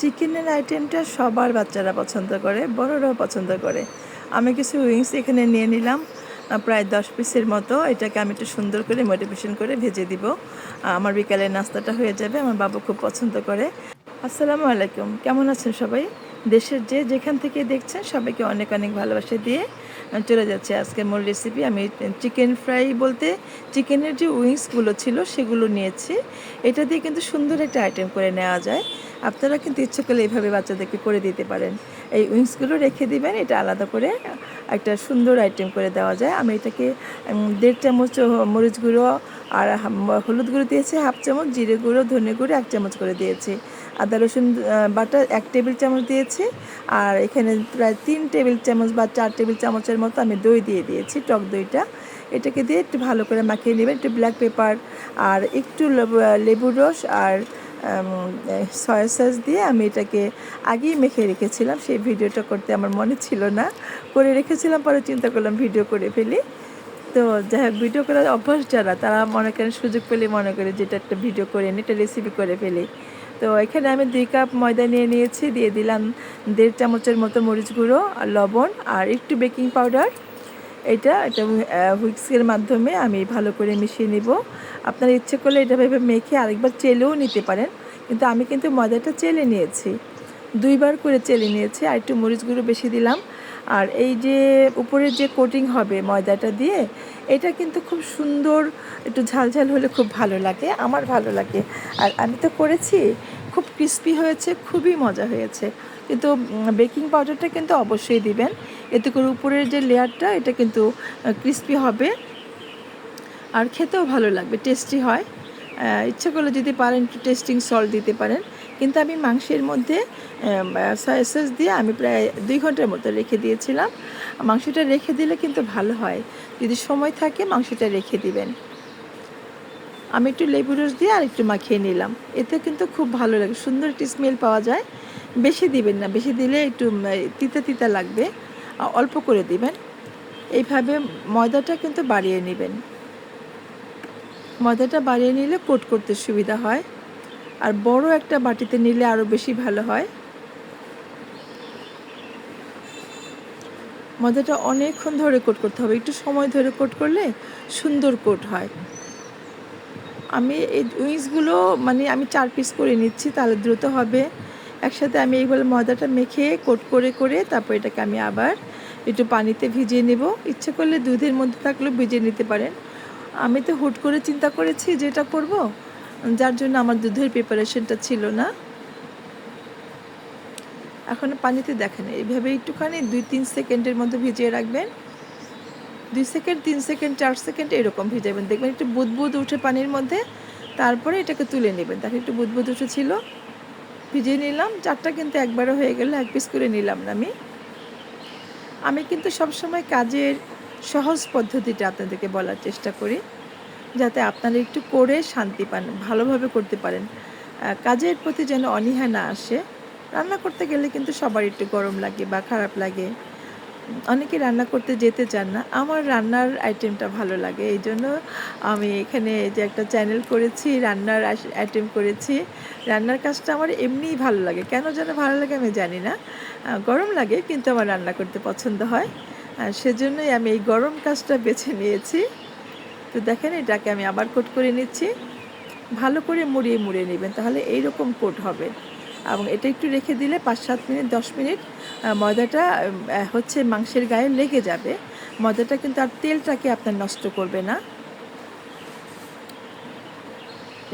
চিকেনের আইটেমটা সবার বাচ্চারা পছন্দ করে, বড়রাও পছন্দ করে। আমি কিছু উইংস এখানে নিয়ে নিলাম প্রায় দশ পিসের মতো। এটাকে আমি একটু সুন্দর করে মোটিভেশন করে ভেজে দিব। আমার বিকালের নাস্তাটা হয়ে যাবে, আমার বাবু খুব পছন্দ করে। আসসালামু আলাইকুম, কেমন আছেন সবাই? দেশের যে যেখান থেকে দেখছেন সবাইকে অনেক অনেক ভালোবাসা দিয়ে চলে যাচ্ছে আজকে মূল রেসিপি আমি চিকেন ফ্রাই বলতে চিকেনের যে উইংসগুলো ছিল সেগুলো নিয়েছি। এটা দিয়ে কিন্তু সুন্দর একটা আইটেম করে নেওয়া যায়। আপনারা কিন্তু ইচ্ছে করলে এইভাবে বাচ্চাদেরকে করে দিতে পারেন। এই উইংসগুলো রেখে দিবেন, এটা আলাদা করে একটা সুন্দর আইটেম করে দেওয়া যায়। আমি এটাকে দেড় চামচ মরিচ গুঁড়ো আর হলুদ গুঁড়ো দিয়েছি, হাফ চামচ জিরে গুঁড়ো, ধনে গুঁড়ো এক চামচ করে দিয়েছি। আদা, রসুন বাটা এক টেবিল চামচ দিয়েছি। আর এখানে প্রায় তিন টেবিল চামচ বা চার টেবিল চামচের মতো আমি দই দিয়ে দিয়েছি, টক দইটা। এটাকে দিয়ে একটু ভালো করে মাখিয়ে নেবেন, একটু ব্ল্যাক পেপার আর একটু লেবু- লেবুর রস আর সয়া সস দিয়ে আমি এটাকে আগেই মেখে রেখেছিলাম। সেই ভিডিওটা করতে আমার মনে ছিল না। করে রেখেছিলাম, পরে চিন্তা করলাম ভিডিও করে ফেলি। তো যাই হোক, ভিডিও করার অভ্যাস যারা, তারা মনে করেন সুযোগ পেলে মনে করে যেটা একটা ভিডিও করে নিই একটা রেসিপি করে ফেলি। তো এখানে আমি দুই কাপ ময়দা নিয়ে নিয়েছি, দিয়ে দিলাম দেড় চামচের মতো মরিচ গুঁড়ো আর লবণ আর একটু বেকিং পাউডার। এটা এটা হুইক্সের মাধ্যমে আমি ভালো করে মিশিয়ে নিব। আপনারা ইচ্ছে করলে এটা ভেবে মেখে আরেকবার চেলেও নিতে পারেন, কিন্তু আমি কিন্তু ময়দাটা চেলে নিয়েছি। দুইবার করে চেলে নিয়েছি, আর একটু মরিচ গুঁড়ো বেশি দিলাম। আর এই যে উপরের যে কোটিং হবে ময়দাটা দিয়ে, এটা কিন্তু খুব সুন্দর, একটু ঝালঝাল হলে খুব ভালো লাগে, আমার ভালো লাগে। আর আমি তো করেছি, খুব ক্রিস্পি হয়েছে, খুবই মজা হয়েছে। কিন্তু বেকিং পাউডারটা কিন্তু অবশ্যই দিবেন। এতে করে উপরের যে লেয়ারটা, এটা কিন্তু ক্রিস্পি হবে। আর খেতেও ভালো লাগবে টেস্টি হয়। ইচ্ছে করলে যদি পারেন, একটু টেস্টিং সল্ট দিতে পারেন। কিন্তু আমি মাংসের মধ্যে সয়া সস দিয়ে আমি প্রায় দুই ঘণ্টার মতো রেখে দিয়েছিলাম। মাংসটা রেখে দিলে কিন্তু ভালো হয়। যদি সময় থাকে মাংসটা রেখে দিবেন। আমি একটু লেবু রস দিয়ে আর একটু মাখিয়ে নিলাম। এতে কিন্তু খুব ভালো লাগে। সুন্দর একটি স্মেল পাওয়া যায়। বেশি দিবেন না। বেশি দিলে একটু তিতা তিতা লাগবে। অল্প করে দিবেন। এইভাবে ময়দাটা কিন্তু বাড়িয়ে নেবেন। ময়দাটা বাড়িয়ে নিলে কোট করতে সুবিধা হয়। আর বড় একটা বাটিতে নিলে আরও বেশি ভালো হয়। ময়দাটা অনেকক্ষণ ধরে কোট করতে হবে। একটু সময় ধরে কোট করলে সুন্দর কোট হয়। আমি এই উইংসগুলো মানে আমি চার পিস করে নিচ্ছি, তাহলে দ্রুত হবে। একসাথে আমি এইগুলো ময়দাটা মেখে কোট করে করে তারপর এটাকে আমি আবার একটু পানিতে ভিজিয়ে নেব। ইচ্ছে করলে দুধের মধ্যে থাকলেও ভিজিয়ে নিতে পারেন। আমি তো হুট করে চিন্তা করেছি যেটা করব। যার জন্য আমার দুধের প্রিপারেশনটা ছিল না। এখন পানিতে দেখেন, এইভাবে একটুখানি দুই তিন সেকেন্ডের মধ্যে ভিজিয়ে রাখবেন। দুই সেকেন্ড, তিন সেকেন্ড, চার সেকেন্ড এরকম ভিজাবেন। দেখবেন একটু বুদবুদ উঠে পানির মধ্যে, তারপরে এটাকে তুলে নেবেন। তাহলে একটু বুদবুদ উঠেছিল ভিজিয়ে নিলাম, চারটা কিন্তু একবারও হয়ে গেল, এক পিস করে নিলাম না আমি। আমি কিন্তু সবসময় কাজের সহজ পদ্ধতিটা আপনাদেরকে বলার চেষ্টা করি। যাতে আপনারা একটু করে শান্তি পান, ভালোভাবে করতে পারেন। কাজের প্রতি যেন অনীহা না আসে, রান্না করতে গেলে কিন্তু সবার একটু গরম লাগে বা খারাপ লাগে। অনেকে রান্না করতে যেতে চান না, আমার রান্নার আইটেমটা ভালো লাগে, এই জন্য আমি এখানে যে একটা চ্যানেল করেছি, রান্নার আইটেম করেছি, রান্নার কাজটা আমার এমনিই ভালো লাগে। কেন যেন ভালো লাগে আমি জানি না। গরম লাগে, কিন্তু আমার রান্না করতে পছন্দ হয়। সেজন্যই আমি এই গরম কাজটা বেছে নিয়েছি। তো দেখেন, এটাকে আমি আবার কোট করে নিচ্ছি। ভালো করে মুড়িয়ে মুড়িয়ে নেবেন, তাহলে এইরকম কোট হবে। এবং এটা একটু রেখে দিলে পাঁচ সাত মিনিট, দশ মিনিট ময়দাটা হচ্ছে মাংসের গায়ে লেগে যাবে। ময়দাটা কিন্তু আর তেলটাকে আপনার নষ্ট করবে না।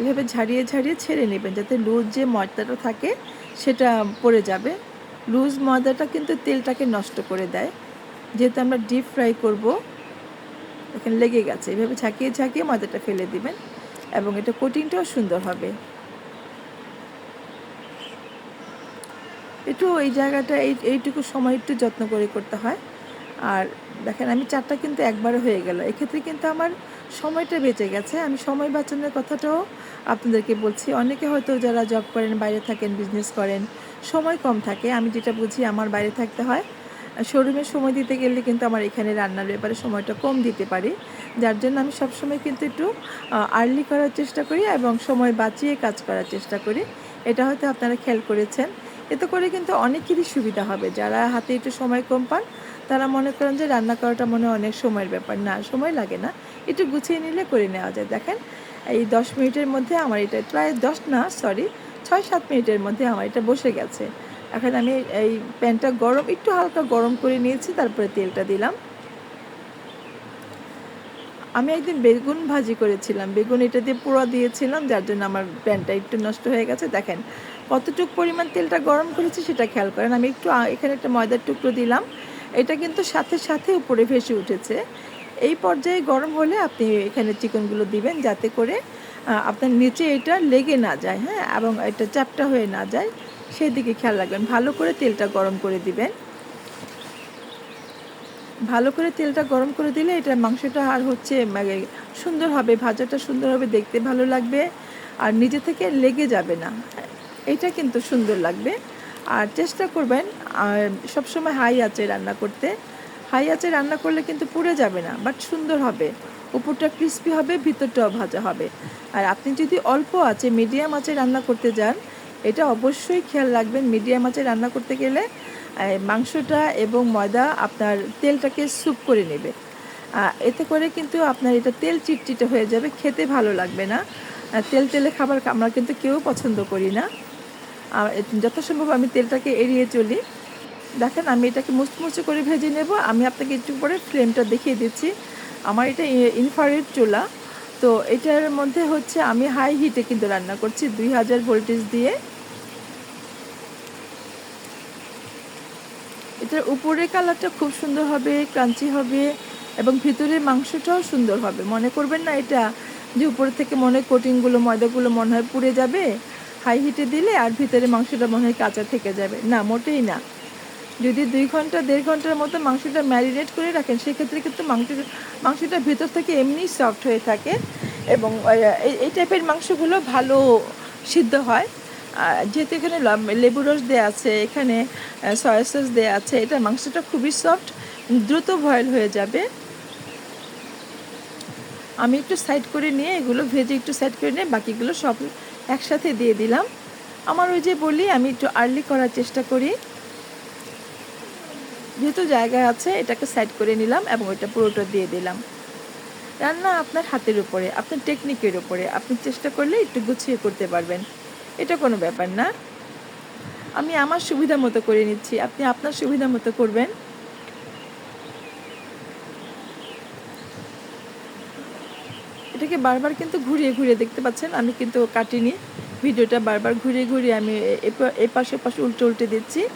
এভাবে ঝাড়িয়ে ঝাড়িয়ে ছেড়ে নেবেন, যাতে লুজ যে ময়দাটা থাকে, সেটা পড়ে যাবে। লুজ ময়দাটা কিন্তু তেলটাকে নষ্ট করে দেয়। যেহেতু আমরা ডিপ ফ্রাই করব এখানে লেগে গেছে। এভাবে ঝাঁকিয়ে ঝাঁকিয়ে ময়দাটা ফেলে দিবেন এবং এটা কোটিংটাও সুন্দর হবে। একটু এই জায়গাটা, এই, এইটুকু সময় একটু যত্ন করে করতে হয়। আর দেখেন, আমি চারটা কিন্তু একবারে হয়ে গেল। এক্ষেত্রে কিন্তু আমার সময়টা বেঁচে গেছে। আমি সময় বাঁচানোর কথাটাও আপনাদেরকে বলছি। অনেকে হয়তো যারা জব করেন, বাইরে থাকেন বিজনেস করেন, সময় কম থাকে। আমি যেটা বুঝি, আমার বাইরে থাকতে হয়। শোরুমে সময় দিতে গেলে কিন্তু আমার এখানে রান্নার ব্যাপারে সময়টা কম দিতে পারি। যার জন্য আমি সবসময় কিন্তু একটু আর্লি করার চেষ্টা করি এবং সময় বাঁচিয়ে কাজ করার চেষ্টা করি। এটা হয়তো আপনারা খেয়াল করেছেন। এতে করে কিন্তু অনেকেরই সুবিধা হবে। যারা হাতে একটু সময় কম পান, তারা মনে করেন যে রান্না করাটা মনে অনেক সময়ের ব্যাপার। না, সময় লাগে না। একটু গুছিয়ে নিলে করে নেওয়া যায়। দেখেন, এই দশ মিনিটের মধ্যে আমার এটা প্রায় দশ না সরি ছয় সাত মিনিটের মধ্যে আমার এটা বসে গেছে। এখন আমি এই প্যানটা গরম, একটু হালকা গরম করে নিয়েছি, তারপরে তেলটা দিলাম। আমি একদিন বেগুন ভাজি করেছিলাম, বেগুন এটা দিয়ে পোড়া দিয়েছিলাম, যার জন্য আমার প্যানটা একটু নষ্ট হয়ে গেছে। দেখেন, কতটুক পরিমাণ তেলটা গরম করেছি সেটা খেয়াল করেন, আমি একটু এখানে একটা ময়দার টুকরো দিলাম। এটা কিন্তু সাথে সাথে উপরে ভেসে উঠেছে। এই পর্যায়ে গরম হলে আপনি এখানে চিকেনগুলো দিবেন, যাতে করে আপনার নিচে এটা লেগে না যায় হ্যাঁ এবং এটা চ্যাপটা হয়ে না যায়। সেই দিকে খেয়াল রাখবেন। ভালো করে তেলটা গরম করে দিবেন। ভালো করে তেলটা গরম করে দিলে এটা মাংসটা আর হচ্ছে মানে সুন্দর হবে, ভাজাটা সুন্দর হবে, দেখতে ভালো লাগবে আর নিজে থেকে লেগে যাবে না। এটা কিন্তু সুন্দর লাগবে। আর চেষ্টা করবেন, আর সবসময় হাই আছে রান্না করতে। হাই আছে রান্না করলে কিন্তু পুড়ে যাবে না বাট সুন্দর হবে। উপরটা ক্রিস্পি হবে, ভিতরটাও ভাজা হবে। আর আপনি যদি অল্প আছে মিডিয়াম আছে রান্না করতে যান এটা অবশ্যই খেয়াল রাখবেন, মিডিয়াম আছে রান্না করতে গেলে মাংসটা এবং ময়দা আপনার তেলটাকে স্যুপ করে নেবে। এতে করে কিন্তু আপনার এটা তেল চিটচিটে হয়ে যাবে, খেতে ভালো লাগবে না। তেল তেলে খাবার আমরা কিন্তু কেউ পছন্দ করি না। যথাসম্ভব আমি তেলটাকে এড়িয়ে চলি। দেখেন, আমি এটাকে মুচমুচে করে ভেজে নেব। আমি আপনাকে একটু পরে ফ্লেমটা দেখিয়ে দিচ্ছি। আমার এটা ইনফারেট চুলা। তো এটার মধ্যে হচ্ছে আমি হাই হিটে কিন্তু রান্না করছি, দুই হাজার ভোল্টেজ দিয়ে। এটার উপরে কালারটা খুব সুন্দর হবে, ক্রাঞ্চি হবে এবং ভিতরের মাংসটাও সুন্দর হবে। মনে করবেন না এটা যে উপরে থেকে মনে হয় কোটিংগুলো ময়দাগুলো মনে হয় পুড়ে যাবে হাই হিটে দিলে আর ভিতরে মাংসটা মনে হয় কাঁচা থেকে যাবে। না, মোটেই না। যদি দুই ঘণ্টা, দেড় ঘণ্টার মতো মাংসটা ম্যারিনেট করে রাখেন, সেক্ষেত্রে কিন্তু মাংস, মাংসটা ভিতর থেকে এমনি সফট হয়ে থাকে এবং এই- টাইপের মাংসগুলো ভালো সিদ্ধ হয়। যেহেতু এখানে লেবু রস দেওয়া আছে, এখানে সয়া সস দেওয়া আছে, এটা মাংসটা খুবই সফট দ্রুত বয়েল হয়ে যাবে। আমি একটু সাইড করে নিয়ে এগুলো ভেজে একটু সাইড করে নিয়ে বাকিগুলো সব একসাথে দিয়ে দিলাম। আমার ওই যে বলি, আমি একটু আর্লি করার চেষ্টা করি। যেহেতু জায়গা আছে, এটাকে সাইড করে নিলাম এবং ওইটা পুরোটা দিয়ে দিলাম। রান্না আপনার হাতের উপরে, আপনার টেকনিকের উপরে, আপনি চেষ্টা করলে একটু গুছিয়ে করতে পারবেন। এটা কোনো ব্যাপার না। আমি আমার সুবিধা মতো করে নিচ্ছি। আপনি আপনার সুবিধা মতো করবেন। এটাকে বারবার কিন্তু ঘুরিয়ে ঘুরিয়ে দেখতে পাচ্ছেন? আমি কিন্তু কাটিনি। ভিডিওটা বারবার ঘুরিয়ে ঘুরিয়ে আমি এ- পাশে পাশে উল্টে উল্টে দিচ্ছি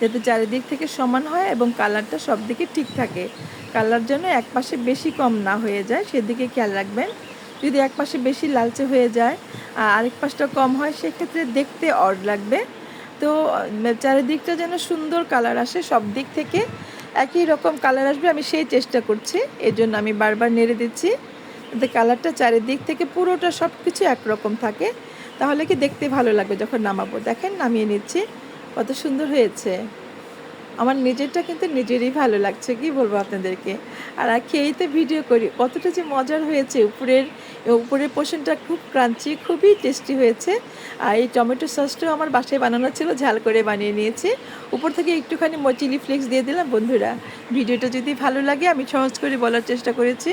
যাতে চারিদিক থেকে সমান হয় এবং কালারটা সব দিকে ঠিক থাকে। কালার যেন এক পাশে বেশি কম না হয়ে যায়, সেদিকে খেয়াল রাখবেন। যদি এক পাশে বেশি লালচে হয়ে যায় আর আরেক পাশটা কম হয়, সেক্ষেত্রে দেখতে অড লাগবে। তো চারিদিকটা যেন সুন্দর কালার আসে, সব দিক থেকে একই রকম কালার আসবে, আমি সেই চেষ্টা করছি। এর জন্য আমি বারবার নেড়ে দিচ্ছি যাতে কালারটা চারিদিক থেকে পুরোটা সব কিছু একরকম থাকে, তাহলে কি দেখতে ভালো লাগবে যখন নামাবো। দেখেন, নামিয়ে নিচ্ছি। কত সুন্দর হয়েছে। আমার নিজেরটা কিন্তু নিজেরই ভালো লাগছে, কি বলব আপনাদেরকে? আর আর খেয়েই তো ভিডিও করি, কতটা যে মজার হয়েছে, উপরের উপরের পোষণটা খুব ক্রাঞ্চি খুবই টেস্টি হয়েছে। আর এই টমেটো সসটাও আমার বাসায় বানানো ছিল, ঝাল করে বানিয়ে নিয়েছি। উপর থেকে একটুখানি চিলি ফ্লেক্স দিয়ে দিলাম, বন্ধুরা। ভিডিওটা যদি ভালো লাগে, আমি সহজ করে বলার চেষ্টা করেছি।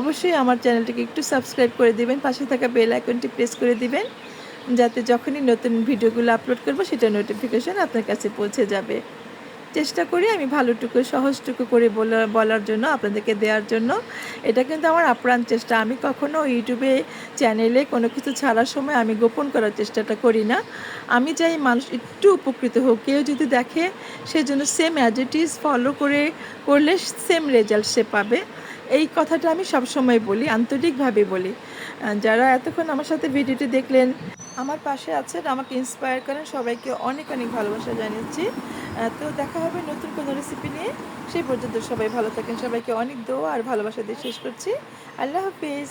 অবশ্যই আমার চ্যানেলটিকে একটু সাবস্ক্রাইব করে দিবেন, পাশে থাকা বেল আইকনটি প্রেস করে দিবেন, যাতে যখনই নতুন ভিডিওগুলো আপলোড করব, সেটা নোটিফিকেশান আপনার কাছে পৌঁছে যাবে। চেষ্টা করি আমি ভালোটুকু, সহজটুকু করে বলা, বলার জন্য, আপনাদেরকে দেওয়ার জন্য। এটা কিন্তু আমার আপ্রাণ চেষ্টা। আমি কখনো ইউটিউবে চ্যানেলে কোনো কিছু ছাড়ার সময় আমি গোপন করার চেষ্টাটা করি না। আমি চাই মানুষ একটু উপকৃত হোক। কেউ যদি দেখে সেজন্য same as it is follow করে, করলে সেম রেজাল্ট সে পাবে। এই কথাটা আমি সবসময় বলি, আন্তরিকভাবে বলি। যারা এতক্ষণ আমার সাথে ভিডিওটি দেখলেন, আমার পাশে আছেন, আমাকে ইন্সপায়ার করেন, সবাইকে অনেক অনেক ভালোবাসা জানিয়েছি। তো দেখা হবে নতুন কোনো রেসিপি নিয়ে। সেই পর্যন্ত সবাই ভালো থাকেন। সবাইকে অনেক দোয়া আর ভালোবাসা দিয়ে শেষ করছি। আল্লাহ হাফিজ।